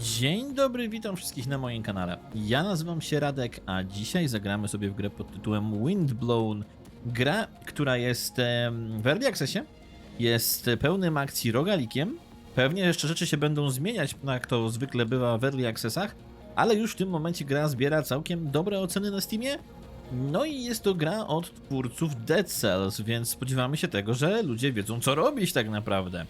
Dzień dobry, witam wszystkich na moim kanale. Ja nazywam się Radek, a dzisiaj zagramy sobie w grę pod tytułem Windblown. Gra, która jest w Early Accessie, jest pełnym akcji rogalikiem. Pewnie jeszcze rzeczy się będą zmieniać, jak to zwykle bywa w Early Accessach, ale już w tym momencie gra zbiera całkiem dobre oceny na Steamie. No i jest to gra od twórców Dead Cells, więc spodziewamy się tego, że ludzie wiedzą co robić tak naprawdę.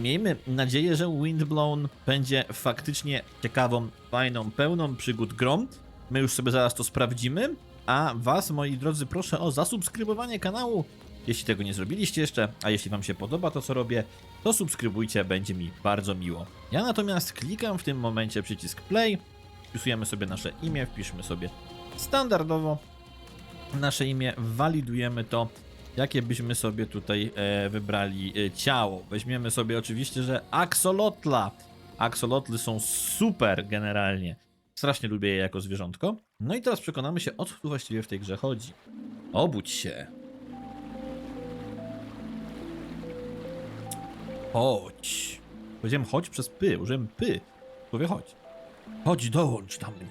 Miejmy nadzieję, że Windblown będzie faktycznie ciekawą, fajną, pełną przygód grą. My już sobie zaraz to sprawdzimy. A Was, moi drodzy, proszę o zasubskrybowanie kanału, jeśli tego nie zrobiliście jeszcze. A jeśli Wam się podoba to, co robię, to subskrybujcie, będzie mi bardzo miło. Ja natomiast klikam w tym momencie przycisk play, wpisujemy sobie nasze imię, wpiszmy sobie standardowo nasze imię, walidujemy to, jakie byśmy sobie tutaj e, wybrali e, ciało. Weźmiemy sobie oczywiście, że axolotla. Axolotly są super generalnie. Strasznie lubię je jako zwierzątko. No i teraz przekonamy się, o co tu właściwie w tej grze chodzi. Obudź się. Chodź. Powiedziałem chodź przez py, użyłem py. Mówię chodź. Chodź, dołącz do mnie.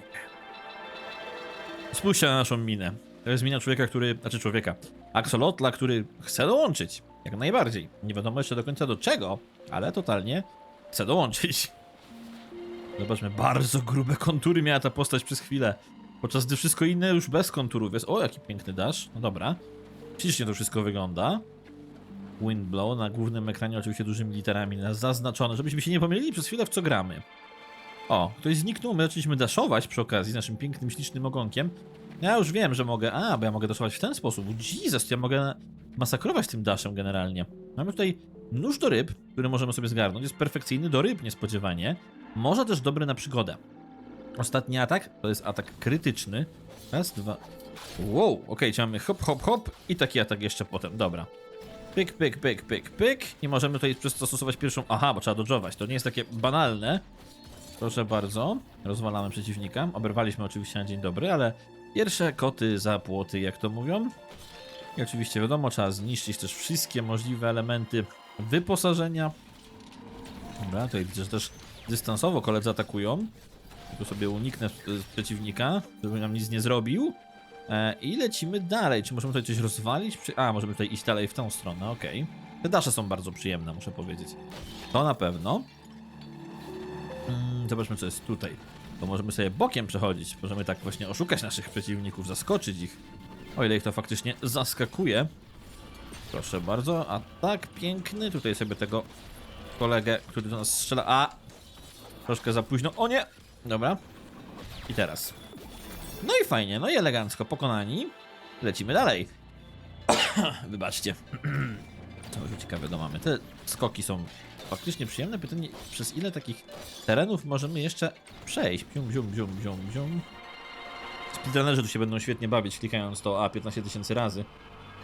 Spójrzcie na naszą minę. To jest mina człowieka, który. Znaczy człowieka. Axolotla, który chce dołączyć. Jak najbardziej. Nie wiadomo jeszcze do końca do czego, ale totalnie chce dołączyć. Zobaczmy, bardzo grube kontury miała ta postać przez chwilę. Podczas gdy wszystko inne już bez konturów jest. O, jaki piękny dash. No dobra. Ślicznie to wszystko wygląda. Windblow na głównym ekranie oczywiście dużymi literami na zaznaczone, żebyśmy się nie pomylili przez chwilę w co gramy. O, ktoś zniknął, my zaczęliśmy daszować przy okazji naszym pięknym, ślicznym ogonkiem. Ja już wiem, że mogę. A, bo ja mogę daszować w ten sposób. Jesus, ja mogę masakrować tym daszem generalnie. Mamy tutaj nóż do ryb, który możemy sobie zgarnąć. Jest perfekcyjny do ryb, niespodziewanie. Może też dobry na przygodę. Ostatni atak to jest atak krytyczny. Raz, dwa. Wow, okej, okay, mamy hop, hop, hop i taki atak jeszcze potem. Dobra. Pyk, pyk, pyk, pyk, pyk. I możemy tutaj przez to stosować pierwszą. Aha, bo trzeba dodżować. To nie jest takie banalne. Proszę bardzo. Rozwalamy przeciwnika. Oberwaliśmy oczywiście na dzień dobry, ale pierwsze koty za płoty, jak to mówią. I oczywiście wiadomo, trzeba zniszczyć też wszystkie możliwe elementy wyposażenia. Dobra, tutaj widzę, że też dystansowo koledzy atakują. Tu sobie uniknę przeciwnika, żeby nam nic nie zrobił. E, I lecimy dalej. Czy możemy tutaj coś rozwalić? A, możemy tutaj iść dalej w tą stronę, okej. Te dasze są bardzo przyjemne, muszę powiedzieć. To na pewno. Mm, zobaczmy, co jest tutaj. To możemy sobie bokiem przechodzić. Możemy tak właśnie oszukać naszych przeciwników, zaskoczyć ich. O ile ich to faktycznie zaskakuje. Proszę bardzo. A tak piękny. Tutaj sobie tego kolegę, który do nas strzela. A! Troszkę za późno. O nie! Dobra. I teraz. No i fajnie, no i elegancko pokonani. Lecimy dalej. Wybaczcie. Co już ciekawe do mamy. Te skoki są faktycznie przyjemne. Pytanie, przez ile takich terenów możemy jeszcze przejść? Bium, bium, bium, bium, bium. Speedrunnerzy tu się będą świetnie bawić, klikając to A 15 tysięcy razy.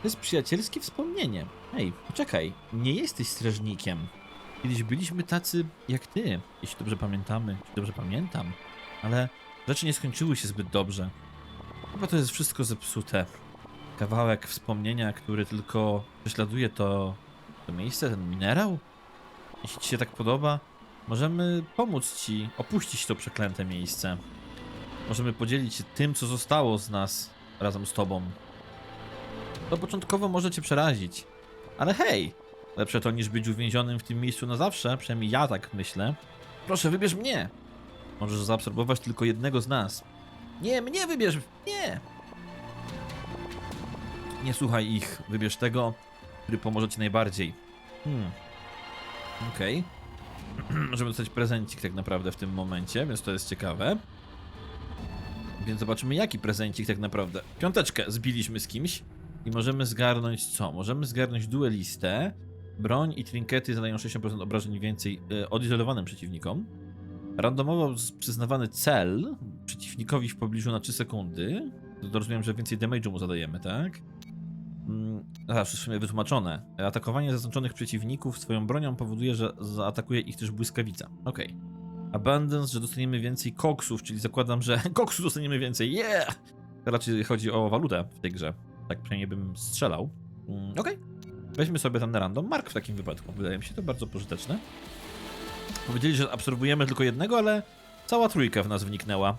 To jest przyjacielskie wspomnienie. Ej, poczekaj, nie jesteś strażnikiem. Kiedyś byliśmy tacy jak ty, jeśli dobrze pamiętamy, jeśli dobrze pamiętam. Ale rzeczy nie skończyły się zbyt dobrze. Chyba to jest wszystko zepsute. Kawałek wspomnienia, który tylko prześladuje to, to miejsce, ten minerał? Jeśli ci się tak podoba, możemy pomóc ci opuścić to przeklęte miejsce. Możemy podzielić się tym, co zostało z nas razem z tobą. To początkowo może cię przerazić, ale hej, lepsze to niż być uwięzionym w tym miejscu na zawsze, przynajmniej ja tak myślę. Proszę, wybierz mnie. Możesz zaabsorbować tylko jednego z nas. Nie, mnie wybierz! Nie! Nie słuchaj ich, wybierz tego, który pomoże ci najbardziej. Hmm. Okej. Możemy dostać prezencik tak naprawdę w tym momencie, więc to jest ciekawe. Więc zobaczymy jaki prezencik tak naprawdę. Piąteczkę zbiliśmy z kimś i możemy zgarnąć co? Możemy zgarnąć duelistę. Broń i trinkety zadają 60% obrażeń więcej y, odizolowanym przeciwnikom. Randomowo przyznawany cel przeciwnikowi w pobliżu na 3 sekundy. To rozumiem, że więcej damage'u mu zadajemy, tak? Aha, sumie wytłumaczone. Atakowanie zaznaczonych przeciwników swoją bronią powoduje, że zaatakuje ich też błyskawica. Okej. Abundance, że dostaniemy więcej koksów, czyli zakładam, że koksu dostaniemy więcej. Yeah! Raczej chodzi o walutę w tej grze. Tak przynajmniej bym strzelał. Mm, Okej. Weźmy sobie ten random mark w takim wypadku. Wydaje mi się to bardzo pożyteczne. Powiedzieli, że absorbujemy tylko jednego, ale Cała trójka w nas wniknęła.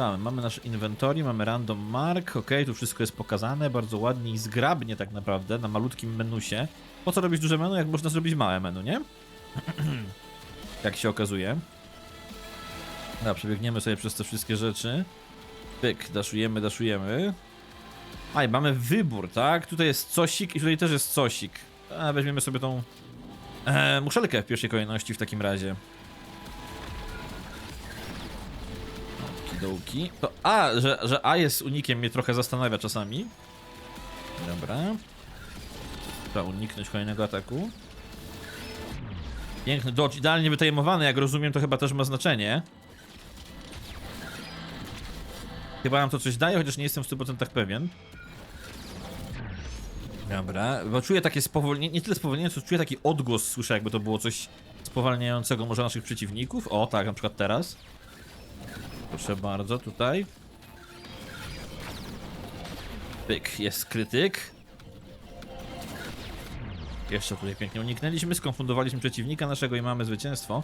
Tam, mamy nasz inwentory, mamy random mark, ok, tu wszystko jest pokazane, bardzo ładnie i zgrabnie tak naprawdę, na malutkim menusie. Po co robić duże menu, jak można zrobić małe menu, nie? jak się okazuje. Dobra, przebiegniemy sobie przez te wszystkie rzeczy. Pyk, daszujemy, daszujemy. A i mamy wybór, tak? Tutaj jest cosik i tutaj też jest cosik. A, weźmiemy sobie tą e, muszelkę w pierwszej kolejności w takim razie. Okidołki. To A, że, że A jest unikiem mnie trochę zastanawia czasami. Dobra. Trzeba uniknąć kolejnego ataku. Piękny dodge, idealnie wytajemowany, jak rozumiem to chyba też ma znaczenie. Chyba nam to coś daje, chociaż nie jestem w 100% pewien. Dobra, bo czuję takie spowolnienie, nie tyle spowolnienie, co czuję taki odgłos, słyszę jakby to było coś spowalniającego może naszych przeciwników. O, tak, na przykład teraz. Proszę bardzo, tutaj. Pyk, jest krytyk. Jeszcze tutaj pięknie uniknęliśmy, skonfundowaliśmy przeciwnika naszego i mamy zwycięstwo.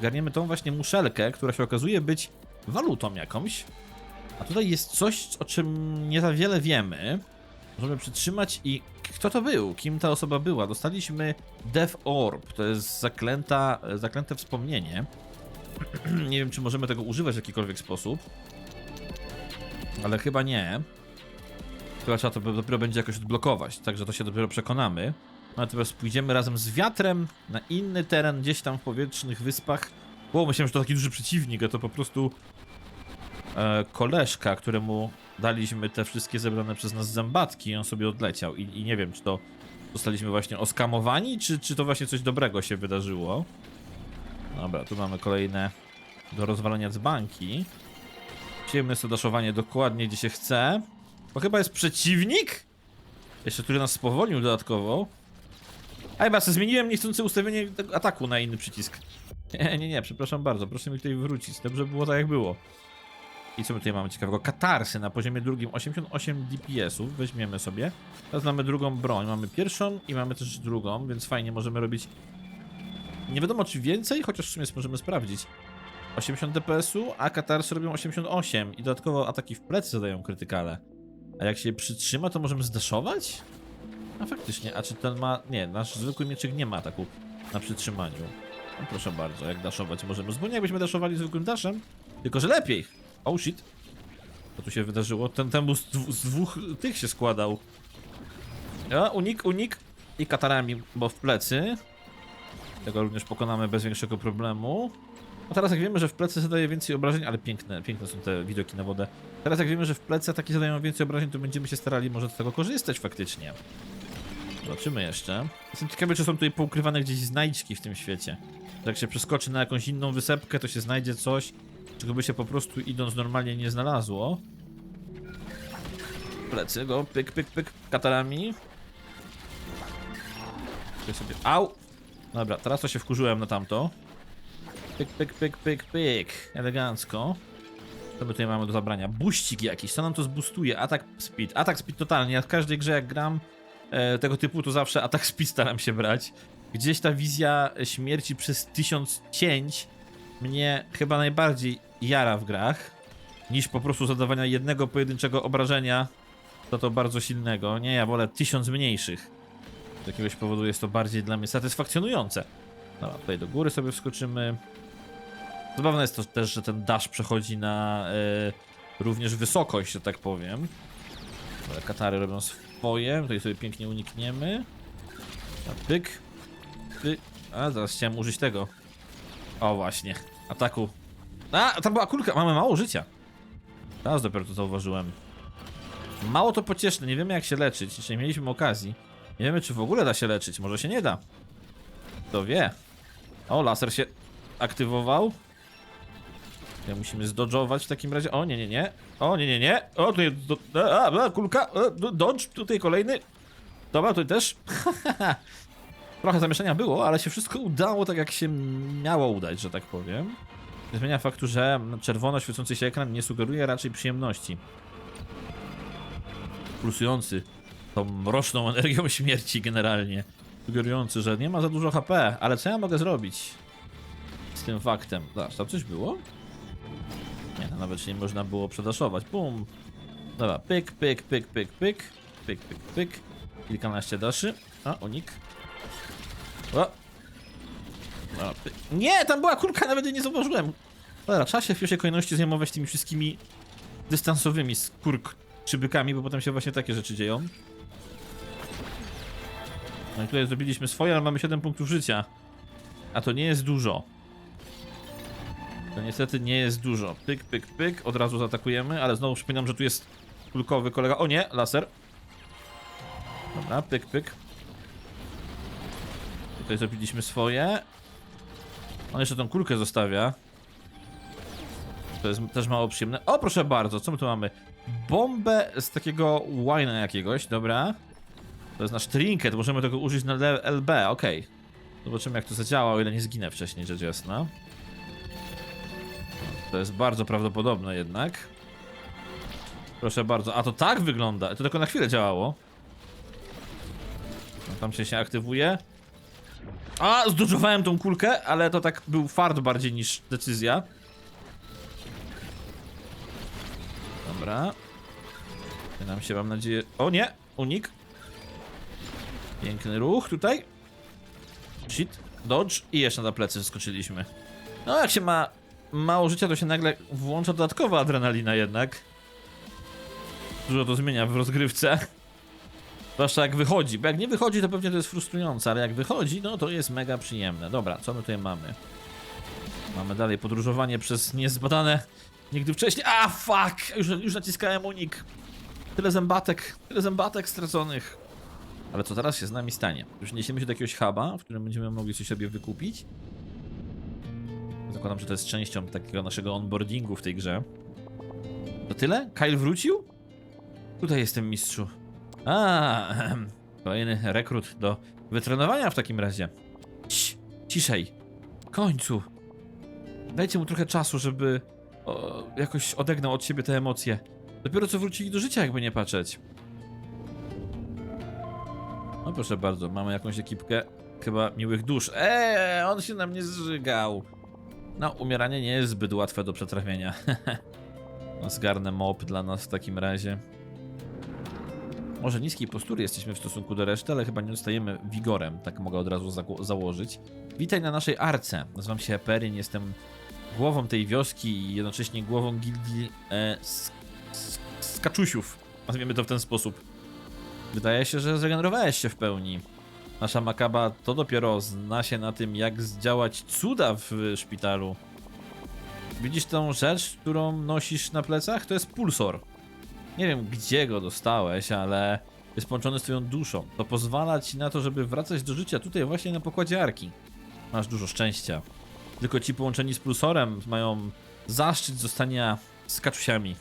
Garniemy tą właśnie muszelkę, która się okazuje być walutą jakąś. A tutaj jest coś, o czym nie za wiele wiemy. Możemy przytrzymać i kto to był? Kim ta osoba była? Dostaliśmy Death Orb, to jest zaklęta, zaklęte wspomnienie. nie wiem, czy możemy tego używać w jakikolwiek sposób. Ale chyba nie. Chyba trzeba to dopiero będzie jakoś odblokować, także to się dopiero przekonamy. Teraz pójdziemy razem z wiatrem na inny teren, gdzieś tam w powietrznych wyspach. Bo myślałem, że to taki duży przeciwnik, a to po prostu e, koleżka, któremu daliśmy te wszystkie zebrane przez nas zębatki i on sobie odleciał. I, i nie wiem, czy to zostaliśmy właśnie oskamowani, czy, czy to właśnie coś dobrego się wydarzyło. Dobra, tu mamy kolejne do rozwalenia dzbanki. Przyjemne jest to daszowanie dokładnie gdzie się chce. To chyba jest przeciwnik? Jeszcze który nas spowolnił dodatkowo. A chyba sobie zmieniłem niechcący ustawienie ataku na inny przycisk. Nie, nie, nie, przepraszam bardzo, proszę mi tutaj wrócić. Dobrze było tak jak było. I co my tutaj mamy ciekawego? Katarsy na poziomie drugim, 88 DPS-ów, weźmiemy sobie. Teraz mamy drugą broń, mamy pierwszą i mamy też drugą, więc fajnie możemy robić... Nie wiadomo czy więcej, chociaż w sumie możemy sprawdzić. 80 DPS-u, a Katarsy robią 88 i dodatkowo ataki w plecy zadają krytykale. A jak się przytrzyma, to możemy zdaszować? A faktycznie, a czy ten ma... Nie, nasz zwykły mieczyk nie ma ataku na przytrzymaniu. No, proszę bardzo, jak daszować możemy. Zupełnie jakbyśmy daszowali zwykłym daszem, tylko że lepiej. Oh shit. Co tu się wydarzyło? Ten dwu- z dwóch tych się składał. A, unik, unik. I katarami, bo w plecy. Tego również pokonamy bez większego problemu. A teraz jak wiemy, że w plecy zadaje więcej obrażeń, ale piękne, piękne są te widoki na wodę. Teraz jak wiemy, że w plecy ataki zadają więcej obrażeń, to będziemy się starali może z tego korzystać faktycznie. Zobaczymy jeszcze. Jestem ciekawy, czy są tutaj poukrywane gdzieś znajdźki w tym świecie. Jak się przeskoczy na jakąś inną wysepkę, to się znajdzie coś, czego by się po prostu idąc normalnie nie znalazło. Plecy go, pyk, pyk, pyk, katarami. Sobie, au! Dobra, teraz to się wkurzyłem na tamto. Pyk, pyk, pyk, pyk, pyk. Elegancko. Co my tutaj mamy do zabrania? Buścik jakiś, co nam to zbustuje? Atak speed. Atak speed totalnie. Ja w każdej grze jak gram e, tego typu, to zawsze atak speed staram się brać. Gdzieś ta wizja śmierci przez tysiąc cięć mnie chyba najbardziej jara w grach, niż po prostu zadawania jednego pojedynczego obrażenia, to to bardzo silnego. Nie, ja wolę tysiąc mniejszych. Jakiegoś powodu jest to bardziej dla mnie satysfakcjonujące. Dobra, tutaj do góry sobie wskoczymy. Zabawne jest to też, że ten dash przechodzi na e, również wysokość, że tak powiem. Ale katary robią swoje, tutaj sobie pięknie unikniemy. A, pyk. Pyk. A, zaraz chciałem użyć tego. O, właśnie. Ataku. A, tam była kulka. Mamy mało życia. Teraz dopiero to zauważyłem. Mało to pocieszne. Nie wiemy jak się leczyć. Jeszcze nie mieliśmy okazji. Nie wiemy czy w ogóle da się leczyć. Może się nie da. Kto wie. O, laser się aktywował. Ja musimy zdodżować w takim razie. O, nie, nie, nie. O, nie, nie, nie. O, tutaj. Do, a, a, kulka. Do- dodge. Tutaj kolejny. Dobra, tutaj też. Trochę zamieszania było, ale się wszystko udało tak jak się miało udać, że tak powiem. Zmienia faktu, że czerwono świecący się ekran nie sugeruje raczej przyjemności. Pulsujący tą mroczną energią śmierci generalnie. Sugerujący, że nie ma za dużo HP, ale co ja mogę zrobić z tym faktem? Zobacz, tam coś było? Nie, nawet się nie można było przedaszować. Bum. Dobra, pyk, pyk, pyk, pyk, pyk. Pyk, pyk, pyk. Kilkanaście daszy. A, unik. O. Dobra, pyk. Nie, tam była kulka, nawet jej nie zauważyłem. Dobra, trzeba się w pierwszej kolejności zajmować tymi wszystkimi dystansowymi skurk przybykami, bo potem się właśnie takie rzeczy dzieją. No i tutaj zrobiliśmy swoje, ale mamy 7 punktów życia. A to nie jest dużo. To niestety nie jest dużo. Pyk, pyk, pyk. Od razu zaatakujemy, ale znowu przypominam, że tu jest kulkowy kolega. O nie, laser. Dobra, pyk, pyk. Tutaj zrobiliśmy swoje. On jeszcze tą kulkę zostawia. To jest też mało przyjemne. O, proszę bardzo, co my tu mamy? Bombę z takiego wina jakiegoś, dobra. To jest nasz trinket, możemy tego użyć na LB, okej. Zobaczymy jak to zadziała, o ile nie zginę wcześniej, rzecz jasna. To jest bardzo prawdopodobne jednak. Proszę bardzo, a to tak wygląda, to tylko na chwilę działało. No, Tam się się aktywuje. A, zdodżowałem tą kulkę, ale to tak był fart bardziej niż decyzja. Dobra. Nam się, mam nadzieję... O nie! Unik. Piękny ruch tutaj. Shit. Dodge. I jeszcze na plecy skoczyliśmy. No, jak się ma mało życia, to się nagle włącza dodatkowa adrenalina jednak. Dużo to zmienia w rozgrywce. Zwłaszcza jak wychodzi, bo jak nie wychodzi, to pewnie to jest frustrujące, ale jak wychodzi, no to jest mega przyjemne. Dobra, co my tutaj mamy? Mamy dalej podróżowanie przez niezbadane nigdy wcześniej. A, fuck! Już, już naciskałem unik. Tyle zębatek, tyle zębatek straconych. Ale co teraz się z nami stanie? Już niesiemy się do jakiegoś huba, w którym będziemy mogli coś sobie wykupić. Zakładam, że to jest częścią takiego naszego onboardingu w tej grze. To tyle? Kyle wrócił? Tutaj jestem mistrzu. A, kolejny rekrut do wytrenowania w takim razie. Cii, ciszej. W końcu. Dajcie mu trochę czasu, żeby o, jakoś odegnał od siebie te emocje. Dopiero co wrócili do życia, jakby nie patrzeć. No proszę bardzo, mamy jakąś ekipkę chyba miłych dusz. Eee, on się na mnie zżygał. No, umieranie nie jest zbyt łatwe do przetrawienia. no, zgarnę mob dla nas w takim razie. Może niskiej postury jesteśmy w stosunku do reszty, ale chyba nie dostajemy wigorem, tak mogę od razu zako- założyć. Witaj na naszej arce. Nazywam się Eperin, jestem głową tej wioski i jednocześnie głową gildii e, sk- sk- skaczusiów. Nazwijmy to w ten sposób. Wydaje się, że zregenerowałeś się w pełni. Nasza makaba to dopiero zna się na tym, jak zdziałać cuda w szpitalu. Widzisz tą rzecz, którą nosisz na plecach? To jest pulsor. Nie wiem, gdzie go dostałeś, ale jest połączony z twoją duszą. To pozwala ci na to, żeby wracać do życia tutaj właśnie na pokładzie Arki. Masz dużo szczęścia. Tylko ci połączeni z pulsorem mają zaszczyt zostania skaczusiami.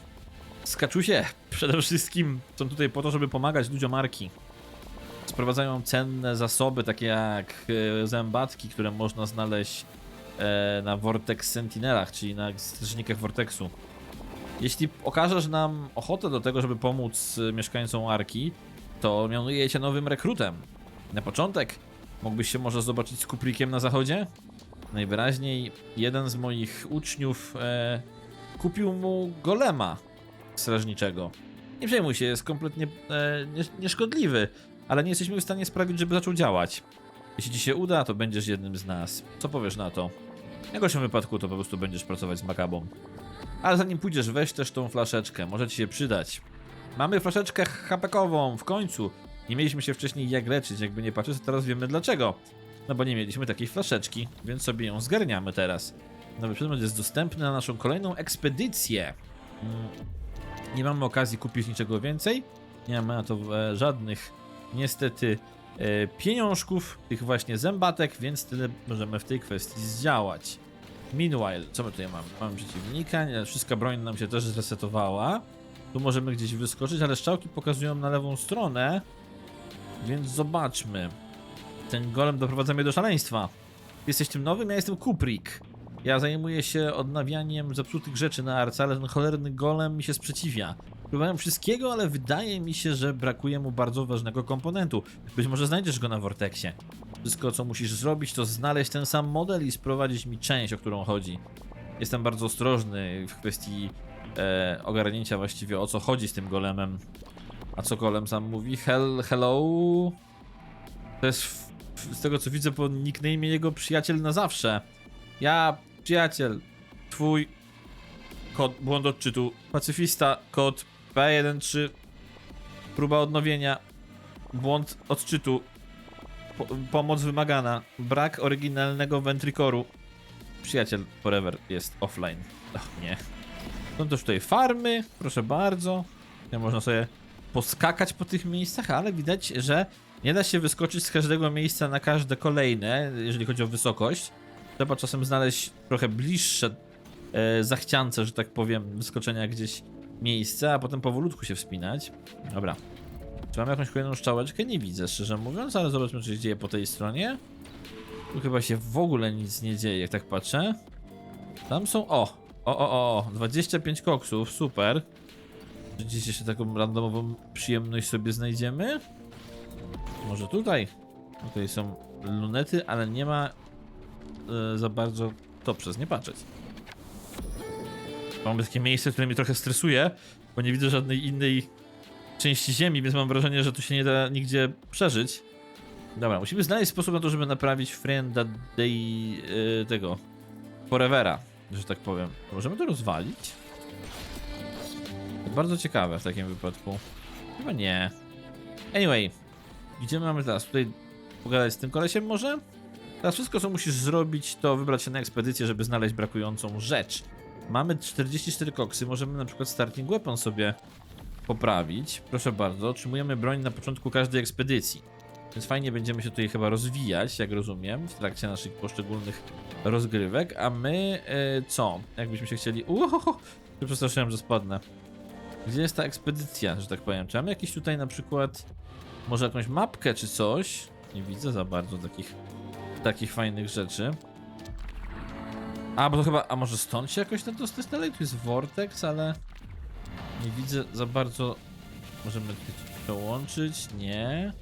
Skaczusie przede wszystkim są tutaj po to, żeby pomagać ludziom Arki. Sprowadzają cenne zasoby, takie jak e, zębatki, które można znaleźć e, na Vortex Sentinelach, czyli na strażnikach Vortexu. Jeśli okażesz nam ochotę do tego, żeby pomóc e, mieszkańcom Arki, to mianuję cię nowym rekrutem. Na początek mógłbyś się może zobaczyć z Kuprikiem na zachodzie? Najwyraźniej jeden z moich uczniów e, kupił mu golema strażniczego. Nie przejmuj się, jest kompletnie e, nie- nieszkodliwy, ale nie jesteśmy w stanie sprawić, żeby zaczął działać. Jeśli ci się uda, to będziesz jednym z nas. Co powiesz na to? W najgorszym wypadku to po prostu będziesz pracować z makabą. Ale zanim pójdziesz, weź też tą flaszeczkę, może ci się przydać. Mamy flaszeczkę hapekową, w końcu. Nie mieliśmy się wcześniej jak leczyć, jakby nie patrzeć, teraz wiemy dlaczego. No bo nie mieliśmy takiej flaszeczki, więc sobie ją zgarniamy teraz. Nowy przedmiot jest dostępny na naszą kolejną ekspedycję. Nie mamy okazji kupić niczego więcej. Nie mamy na to e, żadnych, niestety, e, pieniążków, tych właśnie zębatek, więc tyle możemy w tej kwestii zdziałać. Meanwhile, co my tutaj mamy? Mamy przeciwnika, nie, wszystka broń nam się też zresetowała. Tu możemy gdzieś wyskoczyć, ale strzałki pokazują na lewą stronę, więc zobaczmy. Ten golem doprowadza mnie do szaleństwa. Jesteś tym nowym, ja jestem Kuprik. Ja zajmuję się odnawianiem zepsutych rzeczy na arce, ale ten cholerny golem mi się sprzeciwia. Próbowałem wszystkiego, ale wydaje mi się, że brakuje mu bardzo ważnego komponentu. Być może znajdziesz go na Vortexie. Wszystko, co musisz zrobić, to znaleźć ten sam model i sprowadzić mi część, o którą chodzi. jestem bardzo ostrożny w kwestii e, ogarnięcia właściwie o co chodzi z tym golemem. A co golem sam mówi? Hell, hello? To jest z tego co widzę po nickname'ie jego przyjaciel na zawsze. Ja, przyjaciel, twój kod, błąd odczytu, pacyfista, kod P13, próba odnowienia, błąd odczytu, po, pomoc wymagana, brak oryginalnego ventrikoru. Przyjaciel forever jest offline. Ach, nie. Są też tutaj farmy, proszę bardzo. Ja można sobie poskakać po tych miejscach, ale widać, że nie da się wyskoczyć z każdego miejsca na każde kolejne, jeżeli chodzi o wysokość. Trzeba czasem znaleźć trochę bliższe e, zachciance, że tak powiem, wyskoczenia gdzieś miejsce, a potem powolutku się wspinać. Dobra. Czy mam jakąś kolejną szczałeczkę? Nie widzę, szczerze mówiąc, ale zobaczmy, co się dzieje po tej stronie. Tu chyba się w ogóle nic nie dzieje, jak tak patrzę. Tam są. O! O, o, o! 25 koksów, super. Czy Gdzieś jeszcze taką randomową przyjemność sobie znajdziemy? Może tutaj? Tutaj są lunety, ale nie ma za bardzo to przez nie patrzeć. Mamy takie miejsce, które mnie trochę stresuje, bo nie widzę żadnej innej części ziemi, więc mam wrażenie, że tu się nie da nigdzie przeżyć. Dobra, musimy znaleźć sposób na to, żeby naprawić Frienda Day yy, tego Forevera, że tak powiem. Możemy to rozwalić? Bardzo ciekawe w takim wypadku. Chyba nie. Anyway, gdzie mamy teraz? Tutaj pogadać z tym kolesiem może? Teraz wszystko, co musisz zrobić, to wybrać się na ekspedycję, żeby znaleźć brakującą rzecz. Mamy 44 koksy, możemy na przykład starting weapon sobie poprawić. Proszę bardzo, otrzymujemy broń na początku każdej ekspedycji. Więc fajnie będziemy się tutaj chyba rozwijać, jak rozumiem, w trakcie naszych poszczególnych rozgrywek. A my e, co? Jakbyśmy się chcieli. Uhoho! Przestraszyłem, że spadnę. Gdzie jest ta ekspedycja, że tak powiem? Czy mamy jakieś tutaj na przykład. Może jakąś mapkę czy coś? Nie widzę za bardzo takich, takich fajnych rzeczy. A, bo to chyba. A może stąd się jakoś to dostać dalej? Tu jest Vortex, ale. Nie widzę za bardzo. Możemy coś przełączyć? Nie.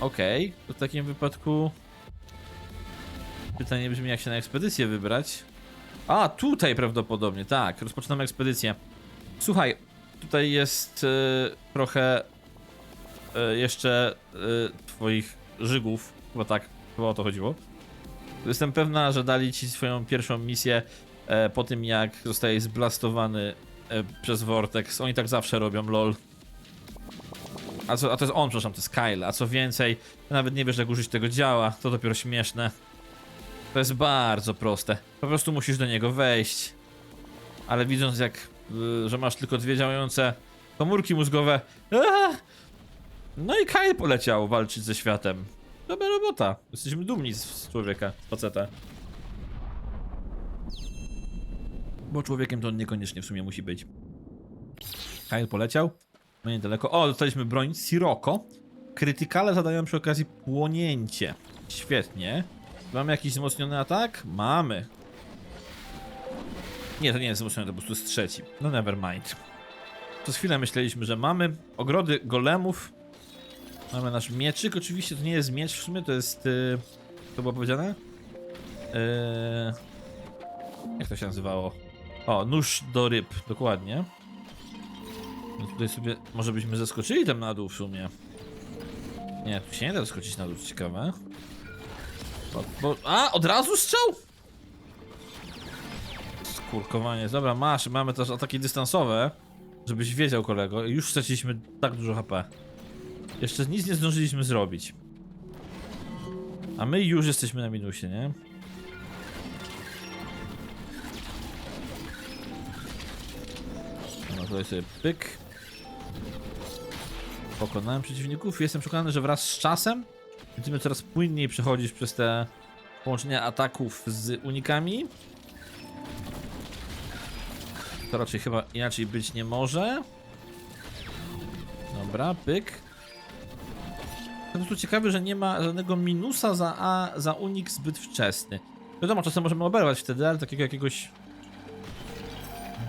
Okej, to w takim wypadku. Pytanie brzmi, jak się na ekspedycję wybrać. A, tutaj prawdopodobnie, tak. Rozpoczynamy ekspedycję. Słuchaj, tutaj jest e, trochę e, jeszcze e, twoich żygów. Chyba tak, chyba o to chodziło. Jestem pewna, że dali ci swoją pierwszą misję e, po tym, jak zostajesz zblastowany e, przez Vortex. Oni tak zawsze robią, lol. A, co, a to jest on, przepraszam, to jest Kyle. A co więcej, nawet nie wiesz, jak użyć tego działa. To dopiero śmieszne. To jest bardzo proste. Po prostu musisz do niego wejść. Ale widząc, jak, y, że masz tylko dwie działające komórki mózgowe. Aaa! No i Kyle poleciał walczyć ze światem. Dobra robota. Jesteśmy dumni z, człowieka, z faceta. Bo człowiekiem to on niekoniecznie w sumie musi być. Kyle poleciał. No niedaleko. O, dostaliśmy broń Sirocco. Krytykale zadają przy okazji płonięcie. Świetnie. Mamy jakiś wzmocniony atak? Mamy. Nie, to nie jest wzmocniony, to po prostu jest trzeci. No never mind. Przez chwilę myśleliśmy, że mamy ogrody golemów. Mamy nasz mieczyk. Oczywiście to nie jest miecz w sumie, to jest... Yy, to było powiedziane? Yy, jak to się nazywało? O, nóż do ryb, dokładnie. No tutaj sobie może byśmy zeskoczyli tam na dół w sumie. Nie, tu się nie da skoczyć na dół, ciekawe. Bo, bo, a, od razu strzał? Skurkowanie, dobra, masz, mamy też ataki dystansowe. Żebyś wiedział, kolego, już straciliśmy tak dużo HP. Jeszcze nic nie zdążyliśmy zrobić. A my już jesteśmy na minusie, nie? No tutaj sobie pyk. Pokonałem przeciwników. Jestem przekonany, że wraz z czasem będziemy coraz płynniej przechodzić przez te połączenia ataków z unikami. To raczej chyba inaczej być nie może. Dobra, pyk. Po prostu ciekawe, że nie ma żadnego minusa za, a, za unik zbyt wczesny. Wiadomo, czasem możemy oberwać wtedy, ale takiego jakiegoś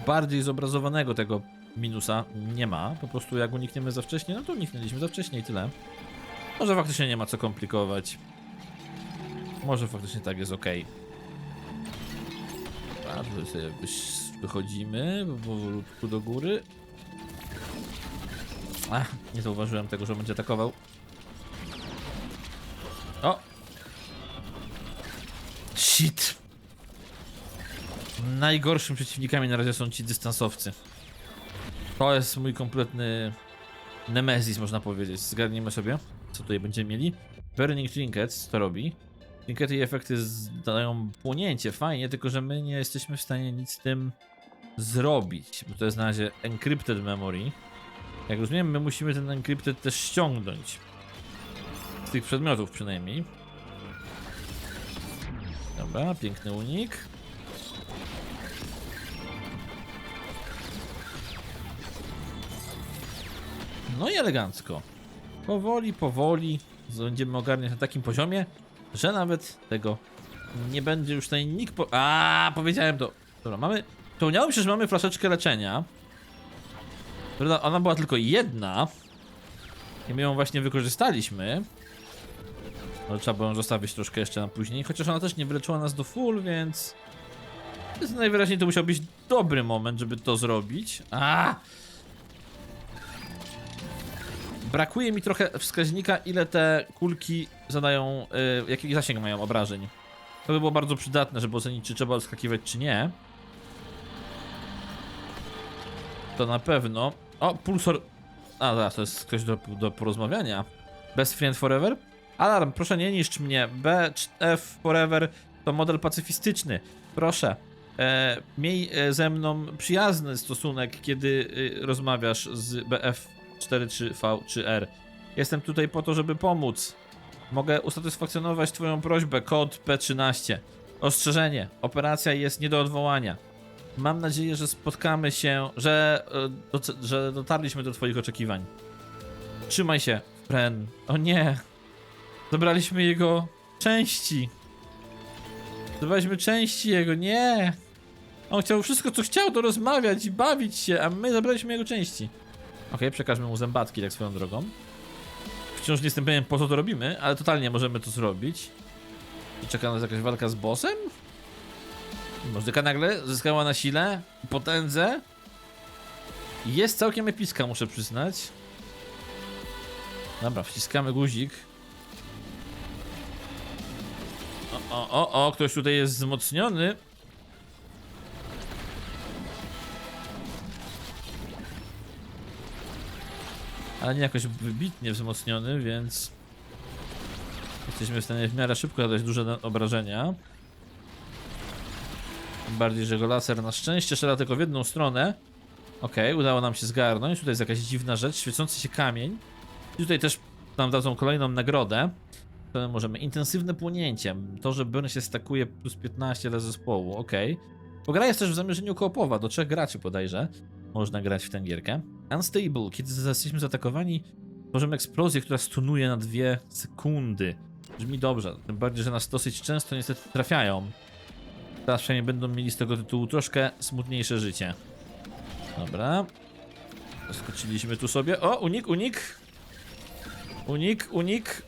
bardziej zobrazowanego tego minusa nie ma. Po prostu jak unikniemy za wcześnie, no to uniknęliśmy za wcześnie i tyle. Może faktycznie nie ma co komplikować. Może faktycznie tak jest ok. Tutaj sobie wychodzimy powolutku do góry. Ach, nie zauważyłem tego, że będzie atakował. O! Shit! Najgorszym przeciwnikami na razie są ci dystansowcy. To jest mój kompletny Nemezis, można powiedzieć. Zgarnijmy sobie, co tutaj będziemy mieli. Burning Trinkets to robi. Trinkety i efekty dają płonięcie, fajnie, tylko że my nie jesteśmy w stanie nic z tym zrobić, bo to jest na razie encrypted memory. Jak rozumiem, my musimy ten encrypted też ściągnąć. Tych przedmiotów przynajmniej. Dobra, piękny unik. No i elegancko. Powoli, powoli będziemy ogarniać na takim poziomie, że nawet tego nie będzie już tutaj nikt po... A, powiedziałem to. Dobra, mamy... Wspomniałem się, że mamy flaszeczkę leczenia. Prawda, ona była tylko jedna. I my ją właśnie wykorzystaliśmy. Ale trzeba było ją zostawić troszkę jeszcze na później. Chociaż ona też nie wyleczyła nas do full, więc... Więc najwyraźniej to musiał być dobry moment, żeby to zrobić. A! Brakuje mi trochę wskaźnika, ile te kulki zadają, y, jaki zasięg mają obrażeń. To by było bardzo przydatne, żeby ocenić, czy trzeba odskakiwać, czy nie. To na pewno. O, pulsor. A, zaraz, to jest ktoś do, do porozmawiania. Best Friend Forever? Alarm, proszę nie niszcz mnie. BF Forever to model pacyfistyczny. Proszę. E, miej e, ze mną przyjazny stosunek, kiedy e, rozmawiasz z BF43V czy R. Jestem tutaj po to, żeby pomóc. Mogę usatysfakcjonować Twoją prośbę. Kod P13. Ostrzeżenie. Operacja jest nie do odwołania. Mam nadzieję, że spotkamy się, że, e, doce- że dotarliśmy do Twoich oczekiwań. Trzymaj się, Fren. O nie. Zabraliśmy jego części. Zabraliśmy części jego, nie. On chciał wszystko, co chciał, to rozmawiać i bawić się, a my zabraliśmy jego części. Okej, przekażmy mu zębatki, tak swoją drogą. Wciąż nie jestem pewien, po co to robimy, ale totalnie możemy to zrobić. I czeka nas jakaś walka z bossem? Możdyka nagle zyskała na sile, potędze. Jest całkiem epicka, muszę przyznać. Dobra, wciskamy guzik. O, o, o, ktoś tutaj jest wzmocniony. Ale nie jakoś wybitnie wzmocniony, więc jesteśmy w stanie w miarę szybko zadać duże obrażenia. Tym bardziej, że go laser na szczęście strzela tylko w jedną stronę. Okej, udało nam się zgarnąć. Tutaj jest jakaś dziwna rzecz, świecący się kamień. I tutaj też nam dadzą kolejną nagrodę. Możemy intensywne płonięcie. To, że burn się stakuje plus 15 dla zespołu, okej. Bo jest też w zamierzeniu koopowa, do trzech graczy bodajże. Można grać w tę gierkę. Unstable, kiedy jesteśmy zaatakowani, tworzymy eksplozję, która stunuje na dwie sekundy. Brzmi dobrze, tym bardziej, że nas dosyć często niestety trafiają. Teraz przynajmniej będą mieli z tego tytułu troszkę smutniejsze życie. Dobra. Skoczyliśmy tu sobie. O, unik, unik. Unik, unik.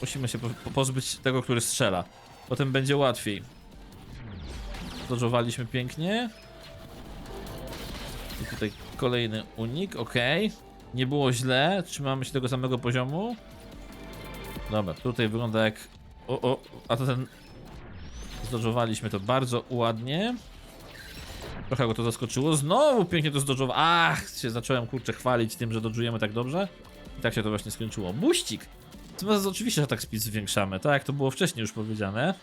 Musimy się po po pozbyć tego, który strzela. Potem będzie łatwiej. Dodżowaliśmy pięknie. I tutaj kolejny unik, ok. Nie było źle, trzymamy się tego samego poziomu. Dobra, tutaj wygląda jak... O, o, a to ten... Zdodżowaliśmy to bardzo ładnie. Trochę go to zaskoczyło. Znowu pięknie to zdodżowa. Ach, się zacząłem kurczę chwalić tym, że dodżujemy tak dobrze. I tak się to właśnie skończyło. Buścik! Natomiast oczywiście, że tak speed zwiększamy, tak jak to było wcześniej już powiedziane.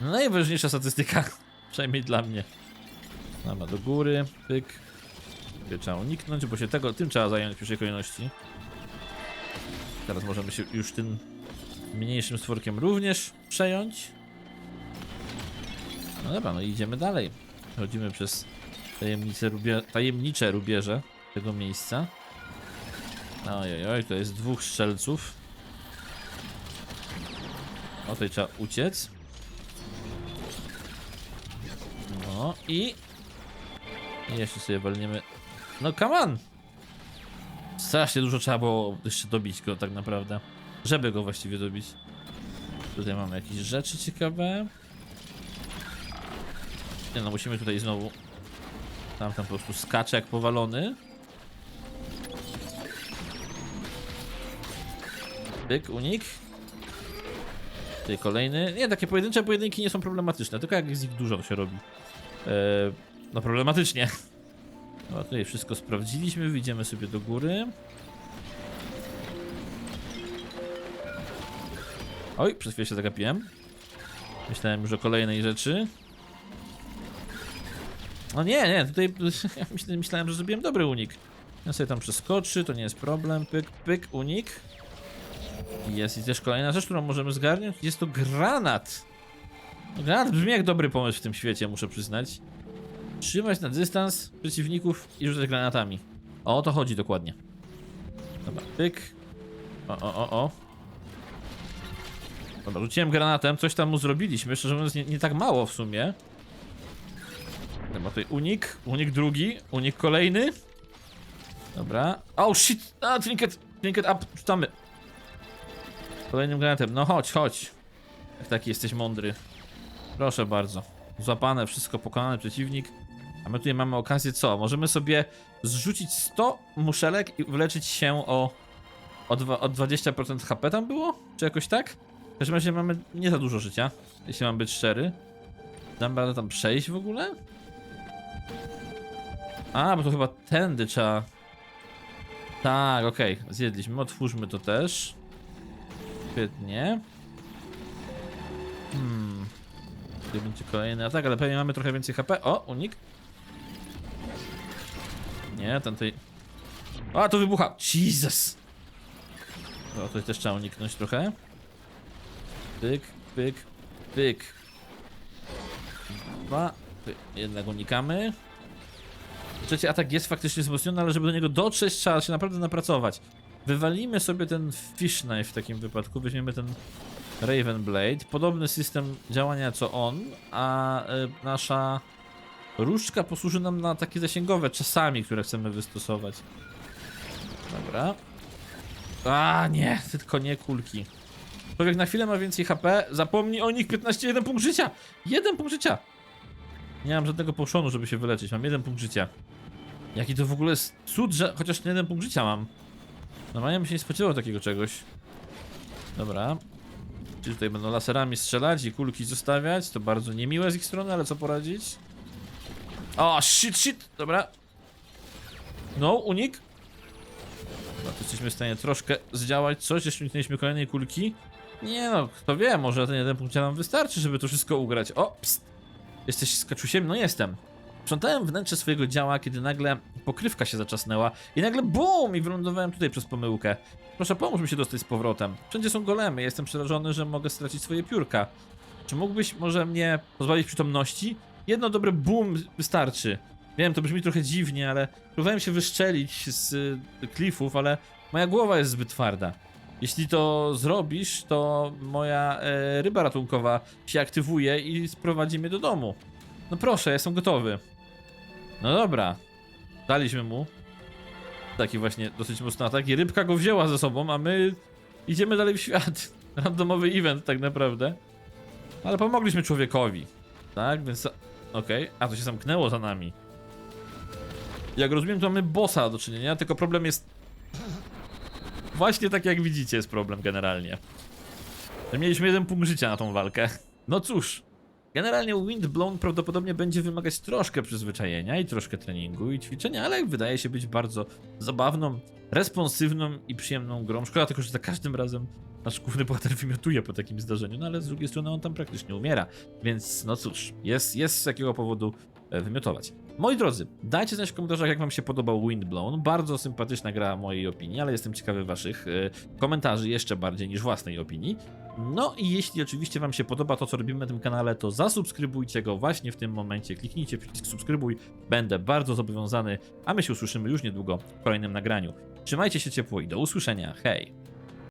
Najważniejsza statystyka, przynajmniej dla mnie. Dobra, do góry, pyk. Tutaj Trzeba uniknąć, bo się tego, tym trzeba zająć w pierwszej kolejności. Teraz możemy się już tym mniejszym stworkiem również przejąć. No dobra, no idziemy dalej. Chodzimy przez tajemnice rubie, tajemnicze rubieże tego miejsca. Ojej, oj, to jest dwóch strzelców. O, tutaj trzeba uciec. No i... jeszcze sobie walniemy... No come on! Strasznie dużo trzeba było jeszcze dobić go tak naprawdę. Żeby go właściwie dobić. Tutaj mamy jakieś rzeczy ciekawe. Nie no, musimy tutaj znowu... Tam tam po prostu skacze jak powalony. Pyk, unik. Tutaj kolejny. Nie, takie pojedyncze pojedynki nie są problematyczne, tylko jak jest ich dużo, się robi. Eee, no problematycznie. No tutaj wszystko sprawdziliśmy, wyjdziemy sobie do góry. Oj, przez chwilę się zagapiłem. Myślałem już o kolejnej rzeczy. No nie, nie, tutaj myślałem, że zrobiłem dobry unik. Ja sobie tam przeskoczy, to nie jest problem. Pyk, pyk, unik. Jest i też kolejna rzecz, którą możemy zgarnąć. Jest to granat. Granat brzmi jak dobry pomysł w tym świecie, muszę przyznać. Trzymać na dystans przeciwników i rzucać granatami. O, o to chodzi dokładnie. Dobra, pyk. O, o, o, o. Dobra, rzuciłem granatem, coś tam mu zrobiliśmy, szczerze mówiąc nie, nie tak mało w sumie. Dobra, tutaj unik, unik drugi, unik kolejny. Dobra. Oh shit! A, trinket, trinket up, rzucamy. Kolejnym granatem, no chodź, chodź. Jak taki jesteś mądry. Proszę bardzo. Złapane, wszystko pokonany przeciwnik. A my tutaj mamy okazję co? Możemy sobie zrzucić 100 muszelek i wyleczyć się o, o, dwa, o 20% HP tam było? Czy jakoś tak? W każdym razie mamy nie za dużo życia, jeśli mam być szczery. Dam radę tam przejść w ogóle? A, bo to chyba tędy trzeba... Tak, okej, zjedliśmy, otwórzmy to też. Świetnie. Hmm. Tutaj będzie kolejny atak, ale pewnie mamy trochę więcej HP. O, unik. Nie, ten tutaj... A, to wybucha! Jesus! O, tutaj też trzeba uniknąć trochę. Pyk, pyk, pyk. Dwa. Pyk. Jednak unikamy. Trzeci atak jest faktycznie wzmocniony, ale żeby do niego dotrzeć, trzeba się naprawdę napracować. Wywalimy sobie ten Fish Knife w takim wypadku, weźmiemy ten Raven Blade. Podobny system działania co on, a y, nasza różdżka posłuży nam na takie zasięgowe czasami, które chcemy wystosować. Dobra. A nie, tylko nie kulki. Człowiek na chwilę ma więcej HP, zapomnij o nich 15, jeden punkt życia! Jeden punkt życia! Nie mam żadnego poszonu, żeby się wyleczyć, mam jeden punkt życia. Jaki to w ogóle jest cud, że chociaż jeden punkt życia mam. Normalnie bym się nie spodziewał takiego czegoś. Dobra. Czy tutaj będą laserami strzelać i kulki zostawiać? To bardzo niemiłe z ich strony, ale co poradzić? O, shit, shit! Dobra. No, unik. Dobra, to jesteśmy w stanie troszkę zdziałać coś, jeśli uniknęliśmy kolejnej kulki. Nie no, kto wie, może ten jeden punkt nam wystarczy, żeby to wszystko ugrać. O, pst. Jesteś skaczusiem? No jestem. Sprzątałem wnętrze swojego działa, kiedy nagle pokrywka się zaczasnęła i nagle BUM! I wylądowałem tutaj przez pomyłkę. Proszę, pomóż mi się dostać z powrotem. Wszędzie są golemy, jestem przerażony, że mogę stracić swoje piórka. Czy mógłbyś może mnie pozbawić przytomności? Jedno dobre BUM wystarczy. Wiem, to brzmi trochę dziwnie, ale próbowałem się wyszczelić z y, klifów, ale moja głowa jest zbyt twarda. Jeśli to zrobisz, to moja e, ryba ratunkowa się aktywuje i sprowadzi mnie do domu. No proszę, jestem gotowy. No dobra. Daliśmy mu. Taki właśnie dosyć mocny atak i rybka go wzięła ze sobą, a my idziemy dalej w świat. Randomowy event tak naprawdę. Ale pomogliśmy człowiekowi. Tak, więc... Okej, a to się zamknęło za nami. Jak rozumiem, to mamy bossa do czynienia, tylko problem jest... Właśnie tak jak widzicie jest problem generalnie. Mieliśmy jeden punkt życia na tą walkę. No cóż, Generalnie Windblown prawdopodobnie będzie wymagać troszkę przyzwyczajenia i troszkę treningu i ćwiczenia, ale wydaje się być bardzo zabawną, responsywną i przyjemną grą. Szkoda tylko, że za każdym razem nasz główny bohater wymiotuje po takim zdarzeniu, no ale z drugiej strony on tam praktycznie umiera. Więc no cóż, jest, jest z jakiego powodu e, wymiotować. Moi drodzy, dajcie znać w komentarzach, jak wam się podobał Windblown. Bardzo sympatyczna gra mojej opinii, ale jestem ciekawy waszych e, komentarzy jeszcze bardziej niż własnej opinii. No i jeśli oczywiście wam się podoba to, co robimy na tym kanale, to zasubskrybujcie go właśnie w tym momencie. Kliknijcie przycisk subskrybuj, będę bardzo zobowiązany, a my się usłyszymy już niedługo w kolejnym nagraniu. Trzymajcie się ciepło i do usłyszenia. Hej!